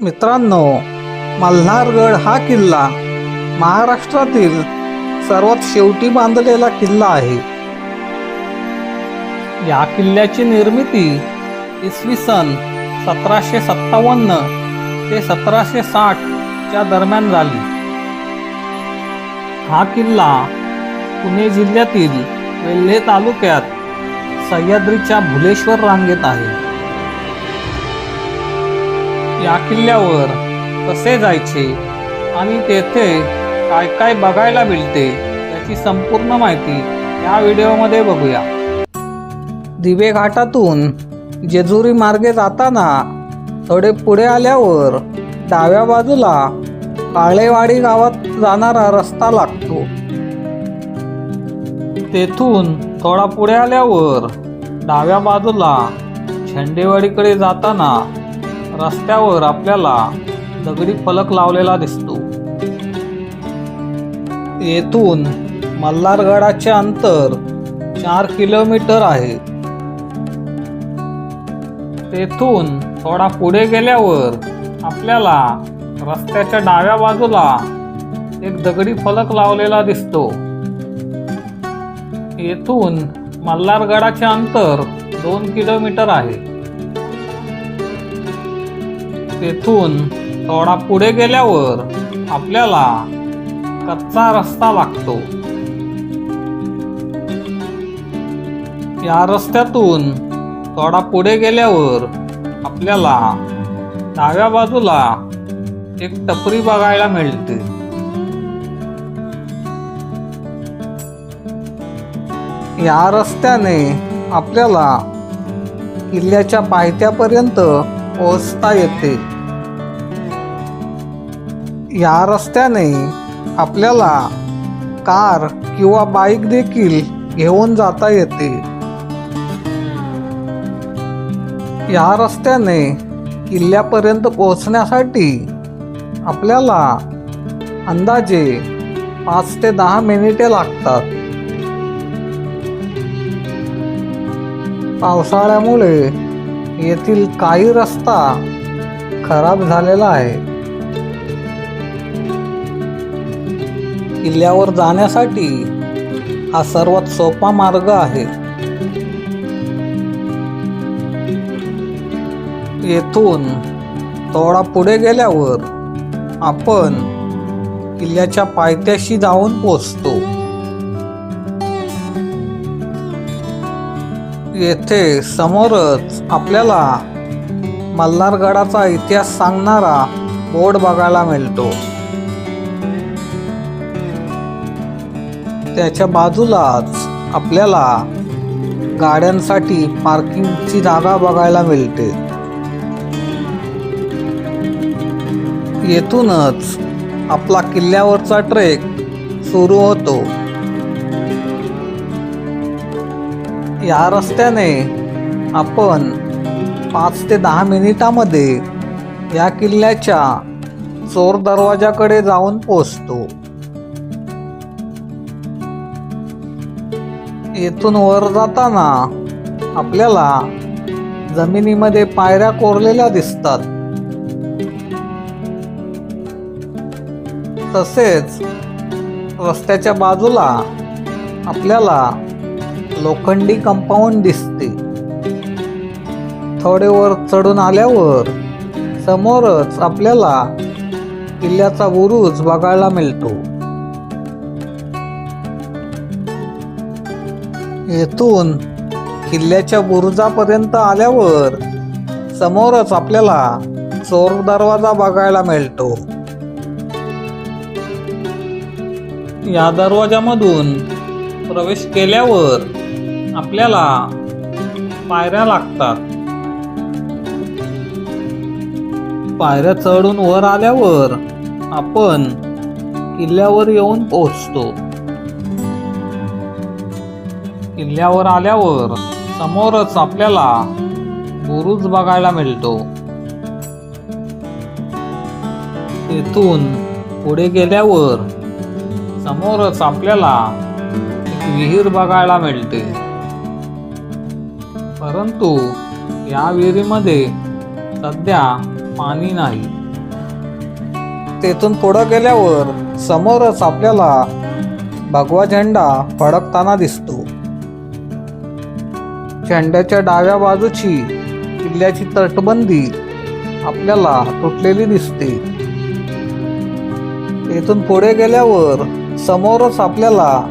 मित्रांनो मल्हारगड हा किल्ला महाराष्ट्रातील सर्वात शेवटी बांधलेला किल्ला आहे. या किल्ल्याची निर्मिती इसवी सन सतराशे सत्तावन्न ते सतराशे साठच्या दरम्यान झाली. हा किल्ला पुणे जिल्ह्यातील वेल्हे तालुक्यात सह्याद्रीच्या भुलेश्वर रांगेत आहे. या किल्ल्यावर कसे जायचे? आणि तेथे काय काय बघायला मिळते याची संपूर्ण माहिती या व्हिडिओमध्ये बघूया. दिवे घाटातून जेजुरी मार्गे जाताना थोडे पुढे आल्यावर डाव्या बाजूला काळेवाडी गावात जाणारा रस्ता लागतो. तेथून थोडा पुढे आल्यावर डाव्या बाजूला झेंडेवाडीकडे जाताना रस्त्यावर आपल्याला दगडी फलक लावलेला दिसतो. येथून मल्हारगडाचे अंतर चार किलोमीटर आहे. तेथून थोडा पुढे गेल्यावर आपल्याला रस्त्याच्या डाव्या बाजूला एक दगडी फलक लावलेला दिसतो. येथून मल्हारगडाचे अंतर दोन किलोमीटर आहे. तेथून थोडा पुढे गेल्यावर आपल्याला कच्चा रस्ता लागतो. या रस्त्यातून थोडा पुढे गेल्यावर आपल्याला डाव्या बाजूला एक टपरी बघायला मिळते. या रस्त्याने आपल्याला किल्ल्याच्या पायथ्यापर्यंत पोहोचता येते. या रस्त्याने आपल्याला कार किंवा बाईक देखील घेऊन जाता येते. या रस्त्याने किल्ल्यापर्यंत पोहोचण्यासाठी आपल्याला अंदाजे पाच ते दहा मिनिटे लागतात. पावसाळ्यामुळे येथील काही रस्ता खराब झालेला आहे. किल्ल्यावर जाण्यासाठी हा सर्वात सोपा मार्ग आहे. येथून थोडा पुढे गेल्यावर आपण किल्ल्याच्या पायथ्याशी जाऊन पोचतो. येथे समोरच आपल्याला मल्हारगडाचा इतिहास सांगणारा बोर्ड बघायला मिळतो. त्याच्या बाजूलाच आपल्याला गाड्यांसाठी पार्किंगची जागा बघायला मिळते. येथूनच आपला किल्ल्यावरचा ट्रेक सुरू होतो. या रस्त्याने आपण पाच ते दहा मिनिटामध्ये या किल्ल्याच्या चोर दरवाजाकडे जाऊन पोचतो येथून वर जाताना आपल्याला जमिनीमध्ये पायऱ्या कोरलेल्या दिसतात. तसेच रस्त्याच्या बाजूला आपल्याला लोखंडी कंपाऊंड दिसते. थोडे वर चढून आल्यावर समोरच आपल्याला किल्ल्याचा बुरुज बघायला मिळतो. येथून किल्ल्याच्या बुरुजापर्यंत आल्यावर समोरच आपल्याला चोर दरवाजा बघायला मिळतो. या दरवाजामधून प्रवेश केल्यावर आपल्याला पायऱ्या लागतात. पायऱ्या चढून वर आल्यावर आपण किल्ल्यावर येऊन पोहोचतो. किल्ल्यावर आल्यावर समोरच आपल्याला बुरुज बघायला मिळतो. तेथून पुढे गेल्यावर समोरच आपल्याला एक विहीर बघायला मिळते. परंतु या विहिरीमध्ये सध्या पाणी नाही. तेथून पुढं गेल्यावर समोरच आपल्याला भगवा झेंडा फडकताना दिसतो. झेंड्याच्या डाव्या बाजूची किल्ल्याची तटबंदी आपल्याला तुटलेली दिसते. तेथून पुढे गेल्यावर समोरच आपल्याला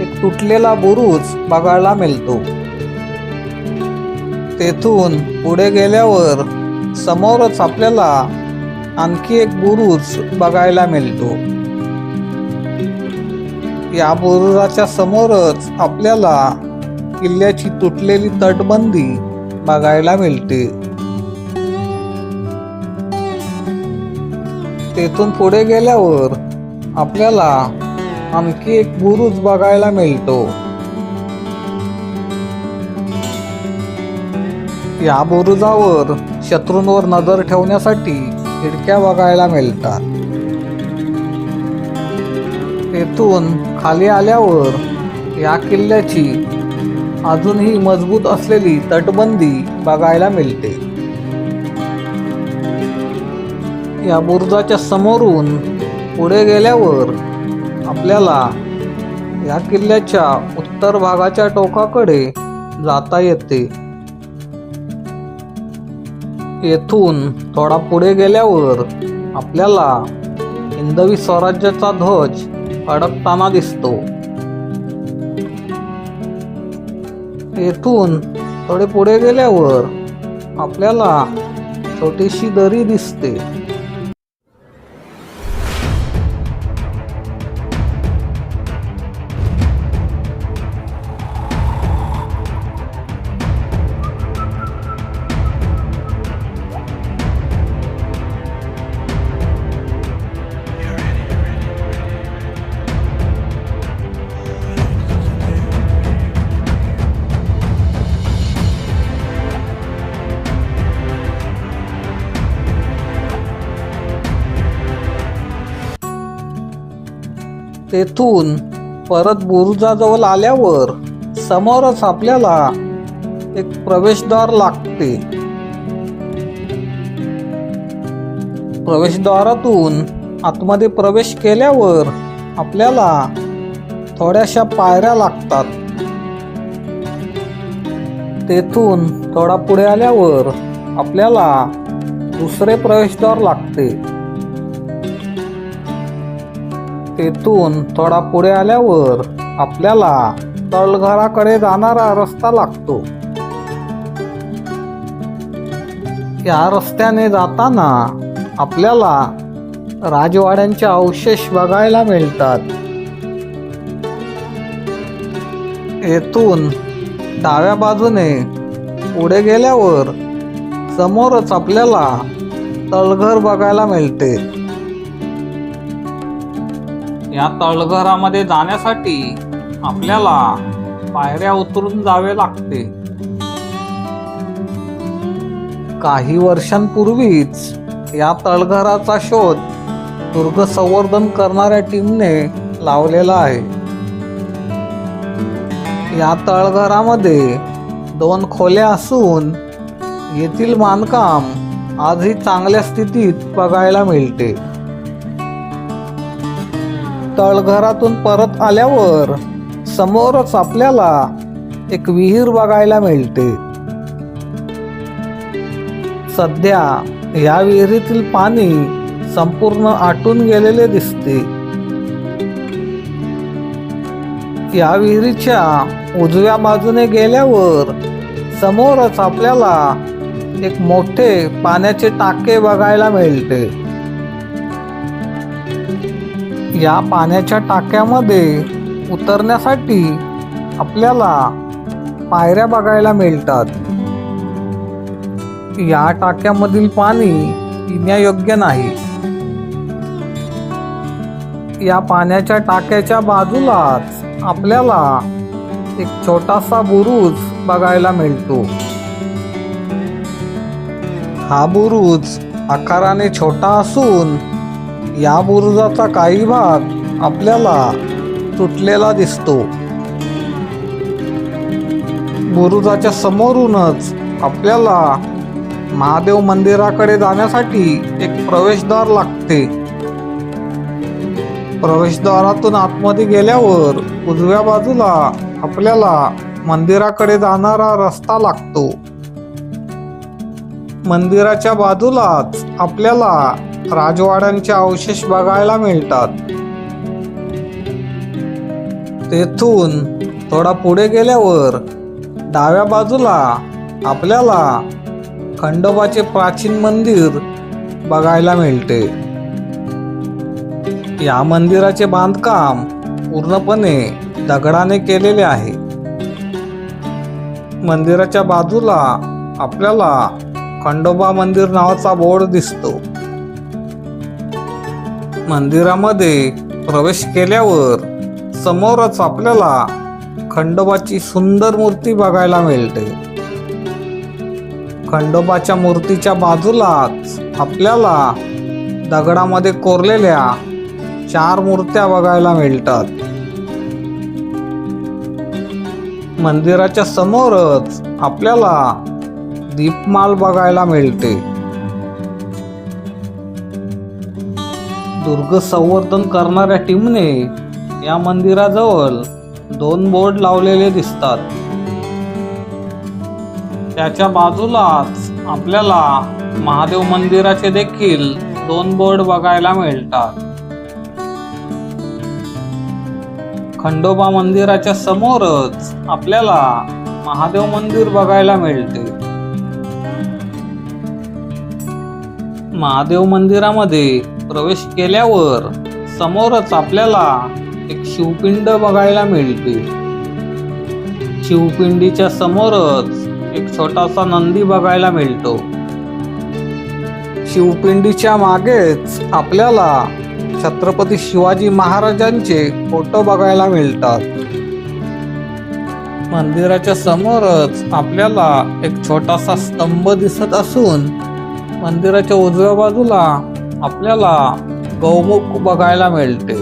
एक तुटलेला बुरुज बघायला मिळतो. तेथून पुढे गेल्यावर समोरच आपल्याला आणखी एक बुरुज बघायला मिळतो. या बुरुजाच्या समोरच आपल्याला किल्ल्याची तुटलेली तटबंदी बघायला मिळते. तेथून पुढे गेल्यावर आपल्याला आणखी एक बुरुज बघायला मिळतो. या बुरुजावर शत्रूंवर नजर ठेवण्यासाठी खिडक्या बघायला मिळतात. तेथून खाली आल्यावर या किल्ल्याची अजूनही मजबूत असलेली तटबंदी बघायला मिळते. या बुरुजाच्या समोरून पुढे गेल्यावर आपल्याला या किल्ल्याच्या उत्तर भागाच्या टोकाकडे जाता येते. येथून थोडा पुढे गेल्यावर आपल्याला हिंदवी स्वराज्याचा ध्वज अडकताना दिसतो. येथून थोडे पुढे गेल्यावर आपल्याला छोटीशी दरी दिसते. तेथून परत बुरुजाजवळ आल्यावर समोरच आपल्याला एक प्रवेशद्वार लागते. प्रवेशद्वारातून आतमध्ये प्रवेश केल्यावर आपल्याला थोड्याशा पायऱ्या लागतात. तेथून थोडा पुढे आल्यावर आपल्याला दुसरे प्रवेशद्वार लागते. तेथून थोडा पुढे आल्यावर आपल्याला तळघराकडे जाणारा रस्ता लागतो. या रस्त्याने जाताना आपल्याला राजवाड्यांचे अवशेष बघायला मिळतात. येथून डाव्या बाजूने पुढे गेल्यावर समोरच आपल्याला तळघर बघायला मिळते. या तळघरामध्ये जाण्यासाठी आपल्याला पायऱ्या उतरून जावे लागते. काही वर्षांपूर्वीच या तळघराचा शोध दुर्ग संवर्धन करणाऱ्या टीमने लावलेला आहे. या तळघरामध्ये दोन खोल्या असून येथील बांधकाम आजही चांगल्या स्थितीत बघायला मिळते. तळघरातून परत आल्यावर समोरच आपल्याला एक विहीर बघायला मिळते. सध्या या विहिरीतील पाणी संपूर्ण आटून गेलेले दिसते. या विहिरीच्या उजव्या बाजूने गेल्यावर समोरच आपल्याला एक मोठे पाण्याचे टाके बघायला मिळते. या पाण्याच्या टाक्यामध्ये उतरण्यासाठी आपल्याला पायऱ्या बघायला मिळतात. या टाक्यामधील पाणी पिण्यायोग्य नाही. या पाण्याच्या टाक्याच्या बाजूलाच आपल्याला एक छोटासा बुरुज बघायला मिळतो. हा बुरुज आकाराने छोटा असून या बुरुजाचा काही भाग आपल्याला तुटलेला दिसतो. बुरुजाच्या समोरूनच आपल्याला महादेव मंदिराकडे जाण्यासाठी एक प्रवेशद्वार लागते. प्रवेशद्वारातून आतमध्ये गेल्यावर उजव्या बाजूला आपल्याला मंदिराकडे जाणारा रस्ता लागतो. मंदिराच्या बाजूलाच आपल्याला राजवाड्यांचे अवशेष बघायला मिळतात. तेथून थोडा पुढे गेल्यावर डाव्या बाजूला आपल्याला खंडोबाचे प्राचीन मंदिर बघायला मिळते. या मंदिराचे बांधकाम पूर्णपणे दगडाने केलेले आहे. मंदिराच्या बाजूला आपल्याला खंडोबा मंदिर नावाचा बोर्ड दिसतो. मंदिरामध्ये प्रवेश केल्यावर समोरच आपल्याला खंडोबाची सुंदर मूर्ती बघायला मिळते. खंडोबाच्या मूर्तीच्या बाजूलाच आपल्याला दगडामध्ये कोरलेल्या चार मूर्त्या बघायला मिळतात. मंदिराच्या समोरच आपल्याला दीपमाल बघायला मिळते. दुर्ग संवर्धन करणाऱ्या टीमने या मंदिराजवळ दोन बोर्ड लावलेले दिसतात. त्याच्या बाजूलाच आपल्याला महादेव मंदिराचे देखील दोन बोर्ड बघायला मिळतात. खंडोबा मंदिराच्या समोरच आपल्याला महादेव मंदिर बघायला मिळते. महादेव मंदिरामध्ये प्रवेश केल्यावर समोरच आपल्याला एक शिवपिंड बघायला मिळते. शिवपिंडीच्या समोरच एक छोटासा नंदी बघायला मिळतो. शिवपिंडीच्या मागेच आपल्याला छत्रपती शिवाजी महाराजांचे फोटो बघायला मिळतात. मंदिराच्या समोरच आपल्याला एक छोटासा स्तंभ दिसत असून मंदिराच्या उजव्या बाजूला आपल्याला गौमुख बघायला मिळते.